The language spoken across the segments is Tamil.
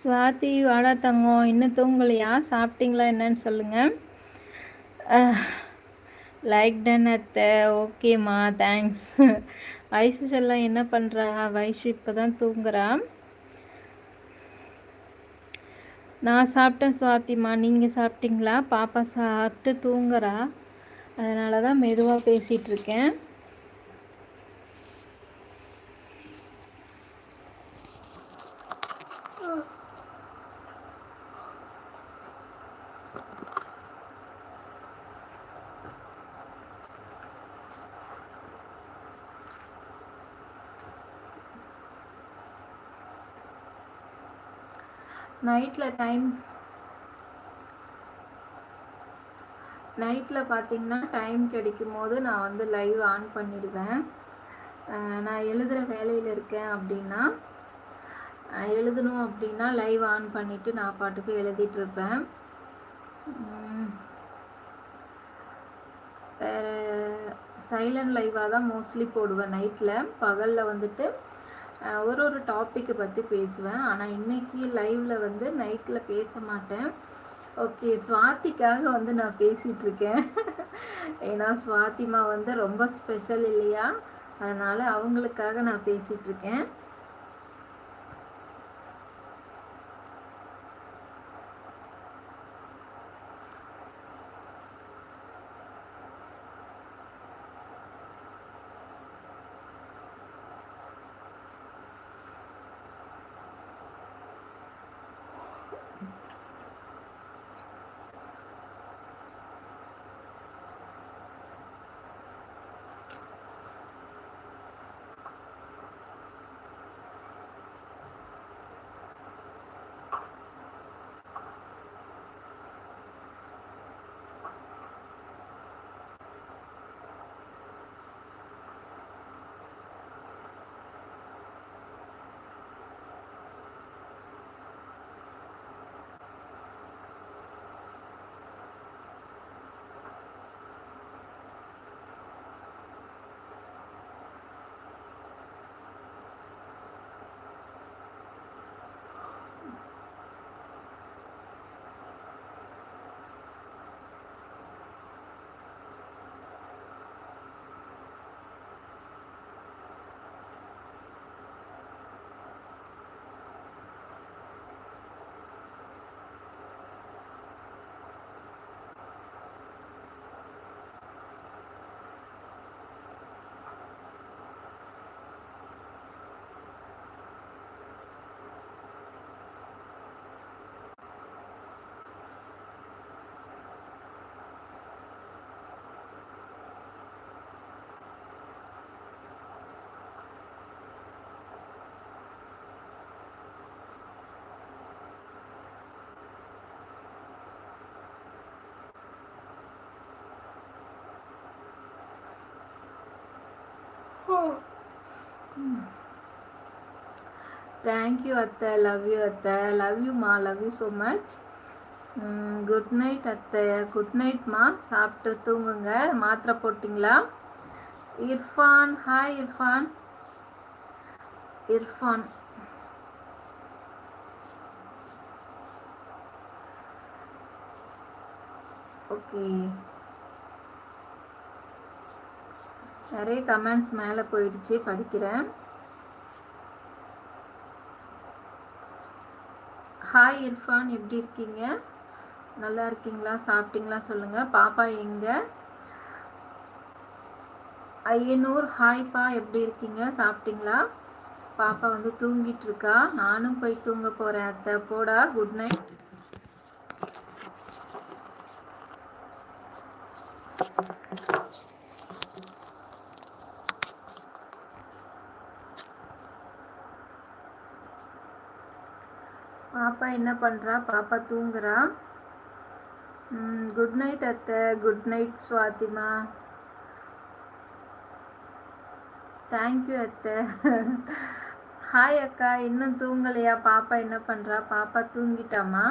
சுவாதி வாடா தங்கம் இன்னும் தூங்கலையா? சாப்பிட்டீங்களா என்னன்னு சொல்லுங்கள் லைக் டன் அத்தை. ஓகேம்மா தேங்க்ஸ் வயசு செல்லாம் என்ன பண்ணுறா வயசு இப்போ தான் தூங்குறா. நான் சாப்பிட்டேன் சுவாத்திம்மா நீங்கள் சாப்பிட்டீங்களா? பாப்பா சாப்பிட்டு தூங்குறா. அதனால தான் மெதுவாக பேசிகிட்ருக்கேன் நைட்டில் டைம் நைட்டில் பார்த்தீங்கன்னா டைம் கிடைக்கும் போது நான் வந்து லைவ் ஆன் பண்ணிடுவேன். நான் எழுதுகிற வேலையில் இருக்கேன் அப்படின்னா எழுதணும் அப்படின்னா லைவ் ஆன் பண்ணிவிட்டு நான் பாட்டுக்கு எழுதிட்டுருப்பேன் வேறு சைலண்ட் லைவாக தான் மோஸ்ட்லி போடுவேன் நைட்டில் பகலில் வந்துட்டு ஒரு ஒரு டாப்பிக்கை பற்றி பேசுவேன். ஆனால் இன்றைக்கி லைவில் வந்து நைட்டில் பேச மாட்டேன். ஓகே சுவாத்திக்காக வந்து நான் பேசிகிட்ருக்கேன் ஏன்னா சுவாத்திமா வந்து ரொம்ப ஸ்பெஷல் இல்லையா? அதனால் அவங்களுக்காக நான் பேசிகிட்ருக்கேன் தேங்க்யூ அத்தை. லவ் யூ அத்தை. Love you love you so much good night அத்தை. குட் நைட்மா சாப்பிட்டு தூங்குங்க. மாத்திரை போட்டிங்களா? இர்ஃபான். ஹாய் இர்ஃபான். இர்ஃபான். ஓகே நிறைய கமெண்ட்ஸ் மேலே போயிடுச்சு படிக்கிறேன். ஹாய் இர்ஃபான் எப்படி இருக்கீங்க? நல்லா இருக்கீங்களா? சாப்பிட்டீங்களா சொல்லுங்கள் பாப்பா எங்கே? ஐயனூர் ஹாய்ப்பா எப்படி இருக்கீங்க? சாப்பிட்டீங்களா? பாப்பா வந்து தூங்கிட்டு இருக்கா. நானும் போய் தூங்க போகிறேன் அத்தை. போடா குட் நைட் பாப்பா என்ன பண்ணுறா பாப்பா தூங்குறா. குட் நைட் அத்தை. குட் நைட் சுவாத்திமா. தேங்க்யூ அத்தை. ஹாய் அக்கா இன்னும் தூங்கலையா? பாப்பா என்ன பண்ணுறா பாப்பா தூங்கிட்டாமா?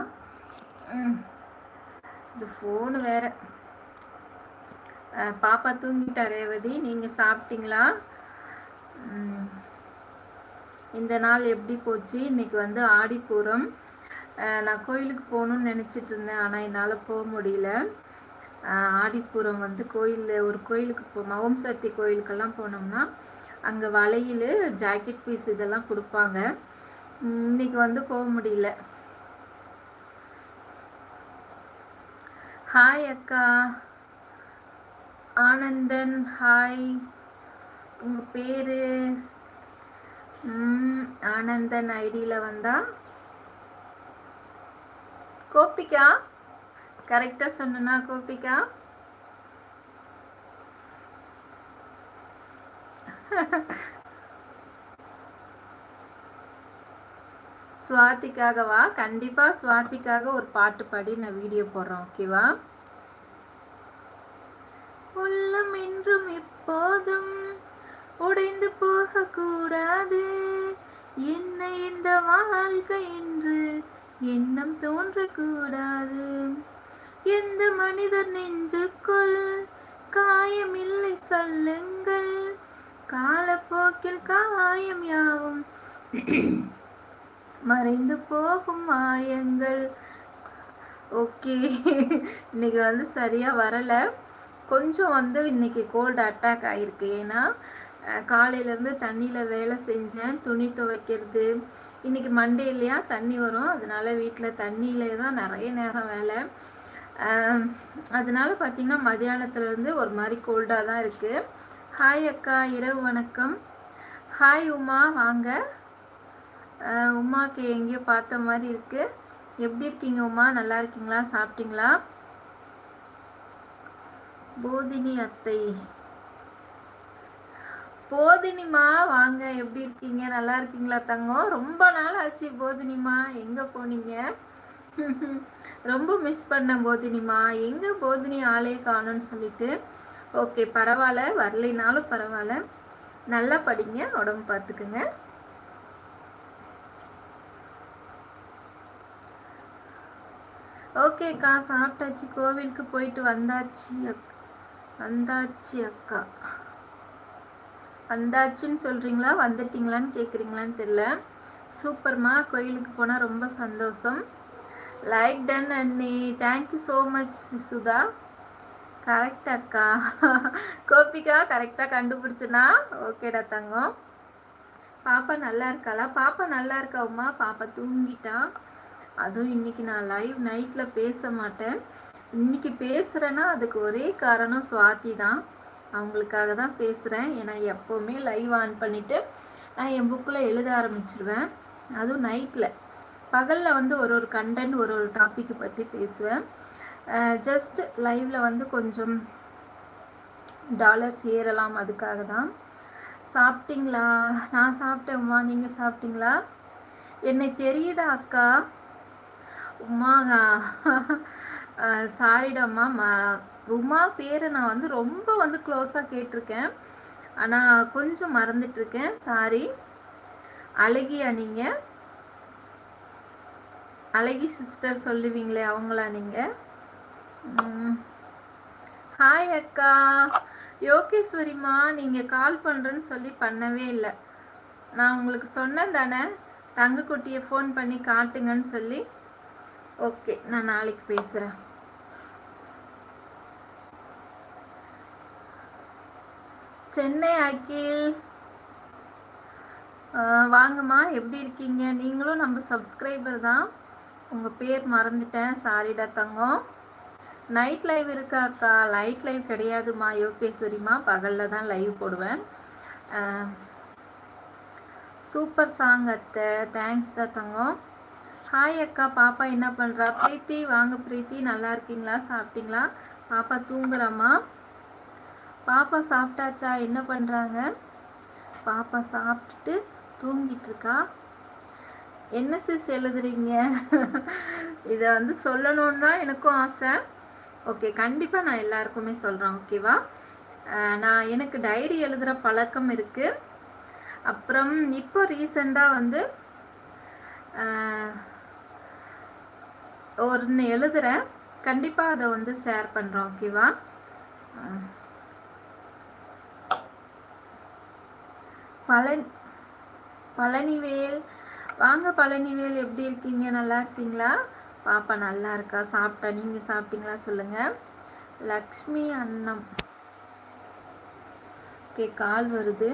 இந்த ஃபோனு வேற. பாப்பா தூங்கிட்டா ரேவதி நீங்கள் சாப்பிட்டீங்களா? இந்த நாள் எப்படி போச்சு? இன்னைக்கு வந்து ஆடிப்பூரம். நான் கோயிலுக்கு போகணும்னு நினச்சிட்டு இருந்தேன் ஆனால் என்னால் போக முடியல. ஆடிப்புறம் வந்து கோயிலில் ஒரு கோயிலுக்கு போ மகம் சக்தி கோயிலுக்கெல்லாம் போனோம்னா அங்கே வலையில் ஜாக்கெட் பீஸ் இதெல்லாம் கொடுப்பாங்க. இன்னைக்கு வந்து போக முடியல. ஹாய் அக்கா. ஆனந்தன் ஹாய் உங்கள் பேர்? ஆனந்தன் ஐடியில் வந்தா? கோபிகா? கரெக்டாக சொன்னா கோபிகா? சுவாதிக்காகவா கண்டிப்பாக சுவாதிக்காக ஒரு பாட்டு பாடி நான் வீடியோ போடுறேன் ஓகேவா உள்ளம் என்றும் எப்போதும் உடைந்து போகக்கூடாது. என்ன இந்த வாழ்க்கை என்று எண்ணம் தோன்றக்கூடாது. எந்த மனிதர் நெஞ்சுக்குள் காயமில்லை சொல்லுங்கள். காலப்போக்கில் காயம் யாவும்? மறைந்து போகும் மாயங்கள். ஓகே. இன்னைக்கு வந்து சரியாக வரலை. கொஞ்சம் வந்து இன்னைக்கு கோல்டு அட்டாக் ஆகிருக்கு ஏன்னா காலையிலேருந்து தண்ணியில் வேலை செஞ்சேன். துணி துவைக்கிறது இன்றைக்கி மண்டே இல்லையா? தண்ணி வரும். அதனால வீட்டில் தண்ணியிலே தான் நிறைய நேரம் வேலை. அதனால பார்த்திங்கன்னா மதியானத்துலேருந்து ஒரு மாதிரி கோல்டாக தான் இருக்குது ஹாய் அக்கா இரவு வணக்கம். ஹாய் உமா வாங்க. உமாக்கு எங்கேயோ பார்த்த மாதிரி இருக்குது எப்படி இருக்கீங்க உமா? நல்லா இருக்கீங்களா? சாப்பிட்டீங்களா? போதினி அத்தை. போதினிமா வாங்க. எப்படி இருக்கீங்க? நல்லா இருக்கீங்களா தங்கம்? ரொம்ப நாள் ஆச்சு போதினிமா. எங்கே போனீங்க? ரொம்ப மிஸ் பண்ண போதினிமா. எங்கே போதினி ஆளே காணும்னு சொல்லிட்டு. ஓகே பரவாயில்ல. வரலைனாலும் பரவாயில்ல. நல்லா படிங்க. உடம்பு பார்த்துக்குங்க. ஓகேக்கா சாப்பிட்டாச்சு. கோவிலுக்கு போயிட்டு வந்தாச்சு வந்தாச்சு அக்கா. வந்தாச்சுன்னு சொல்கிறீங்களா வந்துட்டிங்களான்னு கேட்குறீங்களான்னு தெரில சூப்பர்மா. கோயிலுக்கு போனால் ரொம்ப சந்தோஷம். லைக் டன் அண்ணி. Thank you so much Sudha. Correct அக்கா. கோபிகா கரெக்டாக கண்டுபிடிச்சுனா? ஓகேடா தங்கம். பாப்பா நல்லா இருக்காளா? பாப்பா நல்லா இருக்கா பாப்பா தூங்கிட்டா. அதுவும் இன்னைக்கு நான் லைவ் நைட்டில் பேச மாட்டேன். இன்னைக்கு பேசுகிறேன்னா அதுக்கு ஒரே காரணம் சுவாதி தான். அவங்களுக்காக தான் பேசுகிறேன் ஏன்னா எப்போவுமே லைவ் ஆன் பண்ணிவிட்டு நான் என் புக்கில் எழுத ஆரம்பிச்சிருவேன். அதுவும் நைட்டில் பகலில் வந்து ஒரு ஒரு கண்டென்ட் ஒரு ஒரு டாப்பிக்கை பற்றி பேசுவேன். ஜஸ்ட் லைவில் வந்து கொஞ்சம் டாலர்ஸ் ஏறலாம் அதுக்காக தான். சாப்பிட்டீங்களா? நான் சாப்பிட்டேம்மா நீங்கள் சாப்பிட்டீங்களா? என்னை தெரியுதா அக்கா? உமா சாரிடாம்மா உமா பேரை நான் வந்து ரொம்ப வந்து க்ளோஸாக கேட்டிருக்கேன். ஆனால் கொஞ்சம் மறந்துட்டுருக்கேன். சாரி அழகியா நீங்கள் அழகி சிஸ்டர் சொல்லுவீங்களே அவங்களா நீங்கள் ஹாய் அக்கா. யோகேஸ்வரிம்மா நீங்கள் கால் பண்ணுறேன்னு சொல்லி பண்ணவே இல்லை. நான் உங்களுக்கு சொன்னேன் தானே? தங்கக்குட்டியை ஃபோன் பண்ணி காட்டுங்கன்னு சொல்லி. ஓகே நான் நாளைக்கு பேசுகிறேன் சென்னை அகில். வாங்கம்மா. எப்படி இருக்கீங்க? நீங்களும் நம்ம சப்ஸ்கிரைபர் தான். உங்கள் பேர் மறந்துட்டேன். சாரிடா தங்கம். நைட் லைவ் இருக்காக்கா லைட் லைவ் கிடையாதுமா யோகேஸ்வரிமா பகலில் தான் லைவ் போடுவேன். சூப்பர் சாங் அத்தை. தேங்க்ஸ்டா தங்கம். ஹாய் அக்கா. பாப்பா என்ன பண்ணுறா பிரீத்தி வாங்க பிரீத்தி. நல்லா இருக்கீங்களா? சாப்பிட்டீங்களா? பாப்பா தூங்குறாம்மா. பாப்பா சாப்பிட்டாச்சா? என்ன பண்ணுறாங்க பாப்பா சாப்பிட்டுட்டு தூங்கிட்டு இருக்கா என்ன சிஸ் எழுதுறீங்க? இதை வந்து சொல்லணுன்னு தான் எனக்கும் ஆசை. ஓகே கண்டிப்பாக நான் எல்லாருக்குமே சொல்கிறேன் ஓகேவா? நான் எனக்கு டைரி எழுதுகிற பழக்கம் இருக்குது அப்புறம் இப்போ ரீசெண்டாக வந்து ஒன்று எழுதுகிறேன் கண்டிப்பாக அதை வந்து ஷேர் பண்ணுறோம் ஓகேவா? பழனி பழனிவேல். வாங்க பழனிவேல் எப்படி இருக்கீங்க? நல்லா இருக்கீங்களா? பாப்பா நல்லா இருக்கா? சாப்பிட்டா? நீங்கள் சாப்பிட்டீங்களா? சொல்லுங்கள் லக்ஷ்மி அன்னம் ஓகே கால் வருது.